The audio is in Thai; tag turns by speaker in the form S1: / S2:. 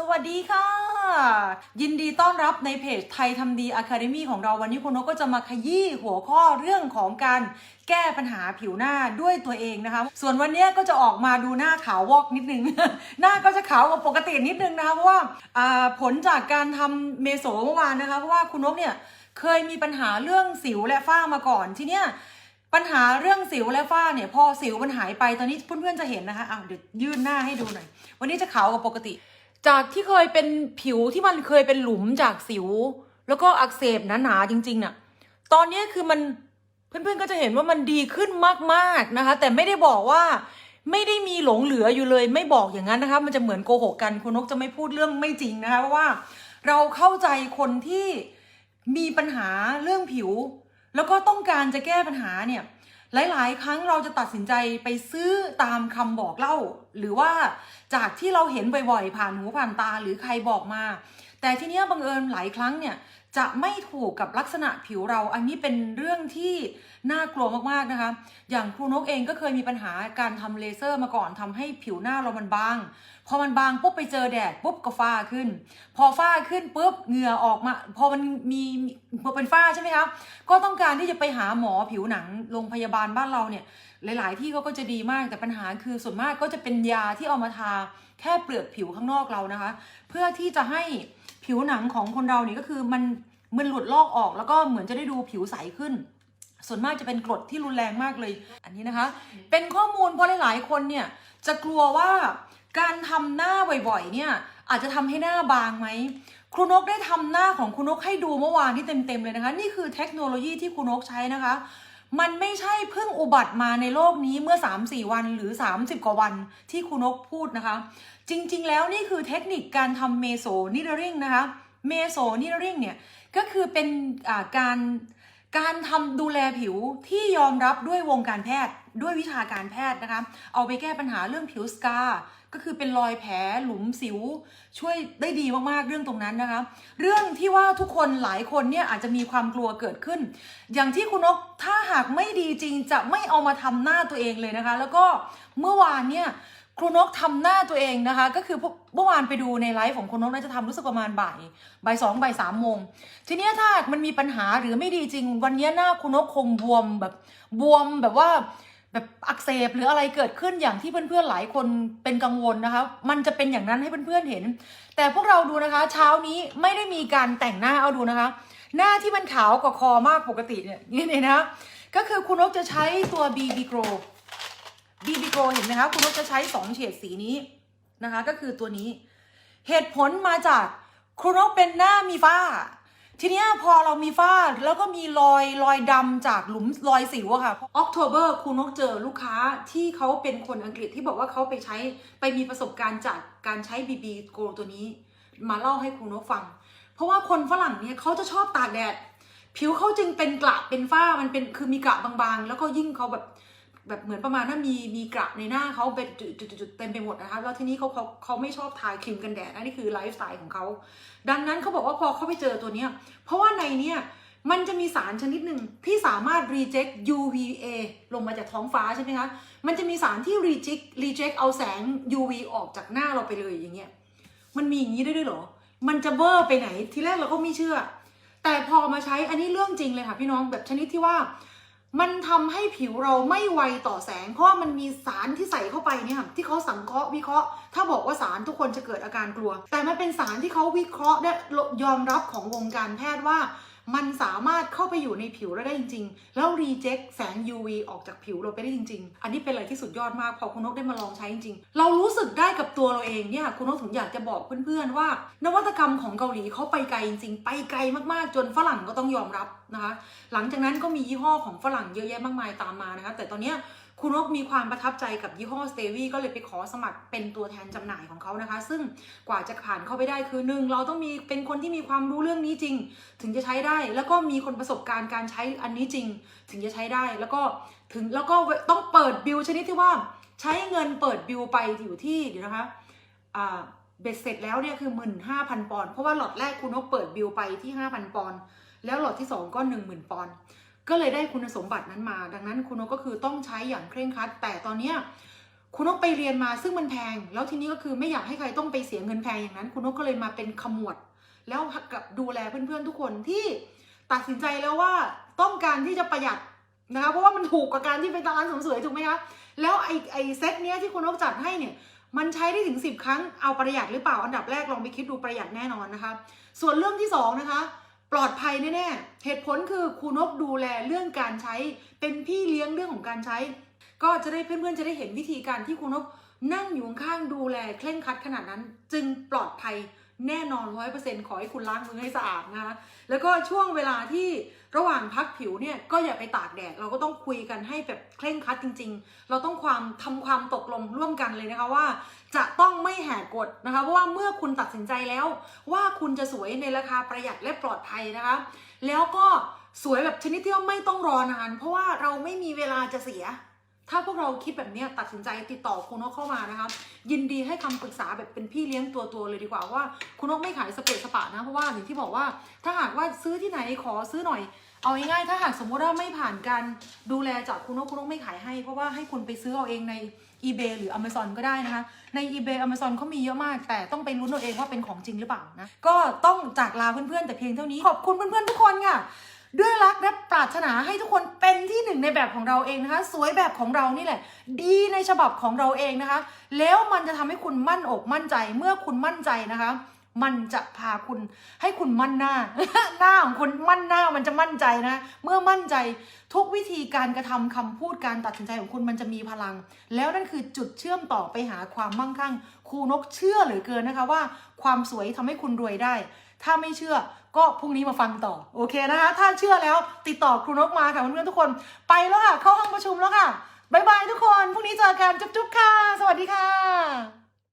S1: สวัสดีค่ะ ยินดีต้อนรับในเพจไทยทำดีอะคาเดมีของเราวันนี้คุณนกก็จะมาขยี้หัวข้อเรื่องของการแก้ปัญหาผิวหน้าด้วยตัวเองนะคะ ส่วนวันนี้ก็จะออกมาดูหน้าขาววอกนิดนึง หน้าก็จะขาวกว่าปกตินิดนึงนะคะเพราะว่าผลจากการทำเมโสเมื่อวานนะคะเพราะว่าคุณนกเนี่ยเคยมีปัญหาเรื่องสิวและฝ้ามาก่อนทีเนี้ยปัญหาเรื่องสิวและฝ้าเนี่ยพอสิวมันหายไปตอนนี้เพื่อนๆจะเห็นนะคะอะเดี๋ยวยื่นหน้าให้ดูหน่อย วันนี้จะขาวกว่าปกติ จากที่เคยเป็นผิวที่มันเคยเป็นหลุมจากสิว แล้วก็อักเสบหนาๆจริงๆน่ะ ตอนนี้คือมันเพื่อนๆก็จะเห็นว่ามันดีขึ้นมากๆนะคะ แต่ไม่ได้บอกว่าไม่ได้มีหลงเหลืออยู่เลย ไม่บอกอย่างนั้นนะคะ มันจะเหมือนโกหกกันคุณนกจะไม่พูดเรื่องไม่จริงนะคะเพราะว่าเราเข้าใจคนที่มีปัญหาเรื่องผิว แล้วก็ต้องการจะแก้ปัญหาเนี่ย หลาย ๆ ครั้งเราจะตัดสินใจไปซื้อตามคำบอกเล่า หรือว่าจากที่เราเห็นบ่อย ๆ ผ่านหูผ่านตาหรือใครบอกมา แต่ทีเนี้ยบังเอิญหลายครั้งเนี่ย จะไม่ถูกกับลักษณะผิวเรา อันนี้เป็นเรื่องที่น่ากลัวมากๆนะคะ อย่างครูนกเองก็เคยมีปัญหาการทำเลเซอร์มาก่อนทำให้ผิวหน้าเรามันบาง พอมันบางปุ๊บไปเจอแดดปุ๊บก็ฝ้าขึ้น พอฝ้าขึ้นปุ๊บเหงื่อออกมา พอมันมีพอเป็นฝ้าใช่ไหมคะก็ต้องการที่จะไปหาหมอผิวหนังโรงพยาบาลบ้านเราเนี่ยหลาย ๆ ที่เขาก็จะดีมากแต่ปัญหาคือส่วนมากก็จะเป็นยาที่เอามาทาแค่เปลือกผิวข้างนอกเรานะคะ เพื่อที่จะให้ ผิวหนังของคนเราเนี่ยก็คือมันมันหลุดลอกออกแล้วก็เหมือนจะได้ดูผิวใสขึ้น ส่วนมากจะเป็นกรดที่รุนแรงมากเลย อันนี้นะคะ เป็นข้อมูลเพราะหลายๆคนเนี่ยจะกลัวว่าการทำหน้าบ่อยๆ เนี่ยอาจจะทำให้หน้าบางไหมครูนกได้ทำหน้าของครูนกให้ดูเมื่อวานที่เต็มๆเลยนะคะ นี่คือเทคโนโลยีที่ครูนกใช้นะคะ มันไม่ใช่เพิ่งอุบัติมาในโลกนี้เมื่อ 3-4 วันหรือ 30 กว่าวันที่คุณนกพูดนะคะ จริงๆ แล้วนี่คือเทคนิคการทำเมโซนิเดอริงนะคะเมโซนิเดอริงเนี่ยก็คือเป็นการการทำดูแลผิวที่ยอมรับด้วยวงการแพทย์ ด้วยวิชาการแพทย์นะคะ เอาไปแก้ปัญหาเรื่องผิวสกา ก็คือเป็นรอยแผลหลุมสิว ช่วยได้ดีมากๆเรื่องตรงนั้นนะคะ เรื่องที่ว่าทุกคนหลายคนเนี่ยอาจจะมีความกลัวเกิดขึ้น อย่างที่คุณนกถ้าหากไม่ดีจริงจะไม่เอามาทำหน้าตัวเองเลยนะคะ แล้วก็เมื่อวานเนี่ยครูนกทำหน้าตัวเองนะคะ ก็คือเมื่อวานไปดูในไลฟ์ของครูนกน่าจะทำรู้สึกประมาณบ่ายบ่ายสองบ่ายสามโมง ทีนี้ถ้าหากมันมีปัญหาหรือไม่ดีจริง วันนี้หน้าคุณนกคงบวมแบบบวมแบบว่า แบบอักเสบหรืออะไรเกิดขึ้นอย่างที่เพื่อนๆหลายคนเป็นกังวลนะคะ มันจะเป็นอย่างนั้นให้เพื่อนๆเห็น แต่พวกเราดูนะคะ เช้านี้ไม่ได้มีการแต่งหน้าเอาดูนะคะ หน้าที่มันขาวกว่าคอมากปกติเนี่ยนี่เลยนะก็คือคุณนกจะใช้ตัว BB Grow BB Grow เห็นไหมคะคุณนกจะใช้สองเฉดสีนี้นะคะ ก็คือตัวนี้ เหตุผลมาจากคุณนกเป็นหน้ามีฝ้า ทีเนี้ยพอเรามีฝ้าแล้วก็มีรอยรอยดำจากหลุมรอยสิวอะค่ะออกโทเบอร์คุณนกเจอลูกค้าที่เขาเป็นคนอังกฤษที่บอกว่าเขาไปใช้ไปมีประสบการณ์จากการใช้ BB Grow ตัวนี้ มาเล่าให้คุณนกฟัง เพราะว่าคนฝรั่งเนี่ยเขาจะชอบตากแดด ผิวเขาจึงเป็นกระเป็นฝ้ามันเป็นคือมีกระบางๆ แล้วก็ยิ่งเขาแบบ แบบเหมือนประมาณว่ามีมีกระในหน้าเขาเป็นจุดๆเต็มไปหมดนะคะแล้วทีนี้เขาเขาเขาไม่ชอบทาครีมกันแดดนะนี่คือไลฟ์สไตล์ของเขาดังนั้นเขาบอกว่าพอเขาไปเจอตัวเนี้ยเพราะว่าในเนี้ยมันจะมีสารชนิดหนึ่งที่สามารถ reject UVA ลงมาจากท้องฟ้าใช่ไหมคะ มันจะมีสารที่ reject reject เอาแสง UV ออกจากหน้าเราไปเลยอย่างเงี้ย มันมีอย่างนี้ได้ด้วยเหรอ มันจะเวอร์ไปไหน ทีแรกเราก็ไม่เชื่อ แต่พอมาใช้อันนี้เรื่องจริงเลยค่ะพี่น้องแบบชนิดที่ว่า มันทำให้ผิวเราไม่ไวต่อแสง เพราะว่ามันมีสารที่ใส่เข้าไปเนี่ยที่เขาสังเคราะห์วิเคราะห์ ถ้าบอกว่าสารทุกคนจะเกิดอาการกลัว แต่มันเป็นสารที่เขาวิเคราะห์ได้ยอมรับของวงการแพทย์ว่า มันสามารถเข้าไปอยู่ในผิวเราได้จริง ๆ แล้วรีเจ็คแสง UV ออกจากผิวเราไปได้จริง ๆ อันนี้เป็นอะไรที่สุดยอดมากพอคุณนกได้มาลองใช้จริง ๆ เรารู้สึกได้กับตัวเราเองเนี่ยคุณนกถึงอยากจะบอกเพื่อนๆว่า นวัตกรรมของเกาหลีเขาไปไกลจริงๆ ไปไกลมากๆ จนฝรั่งก็ต้องยอมรับนะคะ หลังจากนั้นก็มียี่ห้อของฝรั่งเยอะแยะมากมายตามมานะคะ แต่ตอนเนี้ย คุณนกมีความประทับใจกับยี่ห้อสเตวีก็เลยไปขอสมัครเป็นตัวแทนจำหน่ายของเขานะคะ ซึ่งกว่าจะผ่านเข้าไปได้คือหนึ่งเราต้องมีเป็นคนที่มีความรู้เรื่องนี้จริง ถึงจะใช้ได้ แล้วก็มีคนประสบการณ์การใช้อันนี้จริง ถึงจะใช้ได้แล้วก็ถึงแล้วก็ต้องเปิดบิลชนิดที่ว่าใช้เงินเปิดบิลไปอยู่ที่เดี๋ยวนะคะอ่าเบ็ดเสร็จแล้วเนี่ยคือหมื่นห้าพันปอนด์เพราะว่าหลอดแรกคุณนกเปิดบิลไปที่ห้าพันปอนด์แล้วหลอดที่สองก็หนึ่งหมื่นปอนด์ ก็เลยได้คุณสมบัตินั้นมา ดังนั้นคุณนกก็คือต้องใช้อย่างเคร่งครัด แต่ตอนเนี้ยคุณนกไปเรียนมาซึ่งมันแพง แล้วทีนี้ก็คือไม่อยากให้ใครต้องไปเสียเงินแพงอย่างนั้น คุณนกก็เลยมาเป็นขมวด แล้วกับดูแลเพื่อนๆทุกคนที่ตัดสินใจแล้วว่าต้องการที่จะประหยัดนะคะเพราะว่ามันถูกกับการที่ไปตามร้านเสริมสวยถูกไหมคะแล้วไอไอเซตเนี้ยที่คุณนกจัดให้เนี่ยมันใช้ได้ถึง 10 ครั้งเอาประหยัดหรือเปล่าอันดับแรกลองไปคิดดูประหยัดแน่นอนนะคะ ส่วนเรื่องที่สองนะคะ ปลอดภัยแน่ๆ เหตุผลคือครูนกดูแลเรื่องการใช้ เป็นพี่เลี้ยงเรื่องของการใช้ ก็จะได้เพื่อนๆจะได้เห็นวิธีการที่ครูนกนั่งอยู่ข้างดูแลเคร่งครัดขนาดนั้น จึงปลอดภัย แน่นอนร้อยเปอร์เซ็นต์ขอให้คุณล้างมือให้สะอาดนะคะแล้วก็ช่วงเวลาที่ระหว่างพักผิวเนี่ยก็อย่าไปตากแดดเราก็ต้องคุยกันให้แบบเคร่งครัดจริง ๆ เราต้องความทำความตกลงร่วมกันเลยนะคะว่า จะต้องไม่แหกกฎนะคะเพราะว่าเมื่อคุณตัดสินใจแล้ว ว่าคุณจะสวยในราคาประหยัดและปลอดภัยนะคะ แล้วก็สวยแบบชนิดที่ว่าไม่ต้องรอนาน เพราะว่าเราไม่มีเวลาจะเสีย ถ้าพวกเราคิดแบบนี้ตัดสินใจติดต่อคุณนกเข้ามานะคะยินดีให้คำปรึกษาแบบเป็นพี่เลี้ยงตัวตัวๆเลยดีกว่าว่าคุณนกไม่ขายสเปซสปะนะเพราะว่าอย่างที่บอกว่าถ้าหากว่าซื้อที่ไหนขอซื้อหน่อย เอาง่ายๆถ้าหากสมมติว่าไม่ผ่านการดูแลจากคุณนกคุณนกไม่ขายให้ เพราะว่าให้คุณไปซื้อเอาเองใน eBay หรือ Amazon ก็ได้นะคะ ใน eBay Amazon เขามีเยอะมาก แต่ต้องไปลุ้นเอาเองว่าเป็นของจริงหรือเปล่านะก็ต้องจากลาเพื่อนๆแต่เพียงเท่านี้ขอบคุณเพื่อนๆทุกคนค่ะ ด้วยรักและปรารถนาให้ทุกคนเป็นที่หนึ่งในแบบของเราเองนะคะ สวยแบบของเรานี่แหละ ดีในฉบับของเราเองนะคะ แล้วมันจะทำให้คุณมั่นอกมั่นใจ เมื่อคุณมั่นใจนะคะ มันจะพาคุณให้คุณมั่นหน้า หน้าของคุณมั่นหน้ามันจะมั่นใจนะ เมื่อมั่นใจทุกวิธีการกระทำคำพูดการตัดสินใจของคุณมันจะมีพลัง แล้วนั่นคือจุดเชื่อมต่อไปหาความมั่งคั่งครูนกเชื่อเหลือเกินนะคะว่า ความสวยทำให้คุณรวยได้ ถ้าไม่เชื่อก็พรุ่งนี้มาฟังต่อ โอเคนะคะ ถ้าเชื่อแล้วติดต่อครูนกมาค่ะเพื่อนๆทุกคนไปแล้วค่ะ เข้าห้องประชุมแล้วค่ะบายบายทุกคนพรุ่งนี้เจอกันจุ๊บๆค่ะ สวัสดีค่ะ